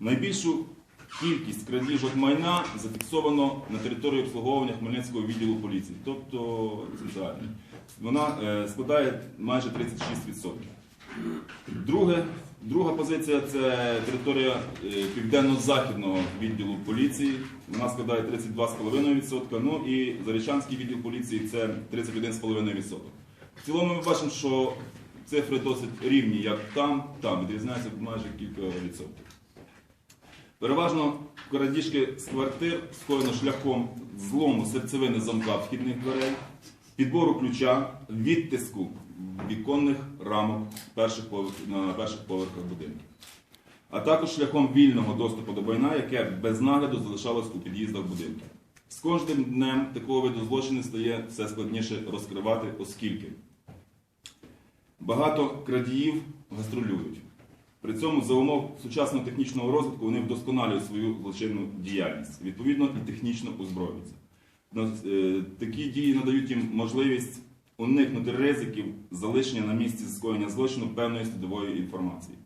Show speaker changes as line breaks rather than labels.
Найбільшу кількість крадіжок майна зафіксовано на території обслуговування Хмельницького відділу поліції, тобто центральний. Вона е, складає майже 36%. Друге, друга позиція це територія е, південно-західного відділу поліції. Вона складає 32,5%. Ну і Зарічанський відділ поліції це 31,5%. В цілому ми бачимо, що цифри досить рівні як там, там відрізняються майже кілька відсотків. Переважно крадіжки з квартир скоєно шляхом злому серцевини замка вхідних дверей, підбору ключа, відтиску віконних рамок перших поверх- на перших поверхах будинків, а також шляхом вільного доступу до майна, яке без нагляду залишалось у під'їздах будинків. З кожним днем такого виду злочину стає все складніше розкривати, оскільки багато крадіїв гастролюють. При цьому за умов сучасного технічного розвитку вони вдосконалюють свою злочинну діяльність, відповідно і технічно озброюються. Е, Такі дії надають їм можливість уникнути ризиків залишення на місці скоєння злочину певної слідової інформації.